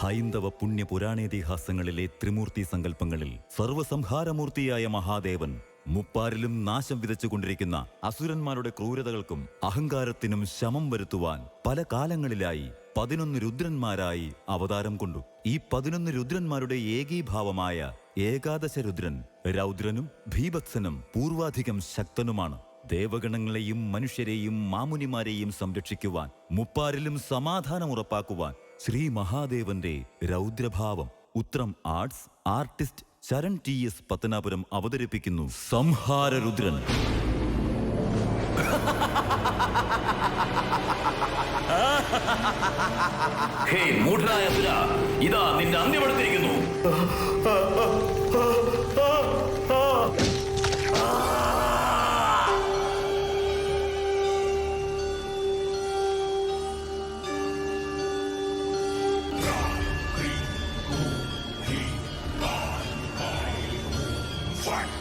ഹൈന്ദവ പുണ്യ പുരാണേതിഹാസങ്ങളിലെ ത്രിമൂർത്തി സങ്കല്പങ്ങളിൽ സർവസംഹാരമൂർത്തിയായ മഹാദേവൻ മുപ്പാരിലും നാശം വിതച്ചുകൊണ്ടിരിക്കുന്ന അസുരന്മാരുടെ ക്രൂരതകൾക്കും അഹങ്കാരത്തിനും ശമം വരുത്തുവാൻ പല കാലങ്ങളിലായി പതിനൊന്ന് രുദ്രന്മാരായി അവതാരം കൊണ്ടു. ഈ പതിനൊന്ന് രുദ്രന്മാരുടെ ഏകീഭാവമായ ഏകാദശ രുദ്രൻ രൗദ്രനും ഭീഭത്സനും പൂർവാധികം ശക്തനുമാണ്. ദേവഗണങ്ങളെയും മനുഷ്യരെയും മാമുനിമാരെയും സംരക്ഷിക്കുവാൻ മുപ്പാരിലും സമാധാനം ഉറപ്പാക്കുവാൻ ശ്രീ മഹാദേവന്റെ രൗദ്രഭാവം Uthram arts artist Sharan T S Pathanapuram അവതരിപ്പിക്കുന്നു സംഹാരരുദ്രൻ ഹേ മൂഢനായ സുര ഇതാ നിന്റെ അന്ത്യമെടുത്തിരിക്കുന്നു What?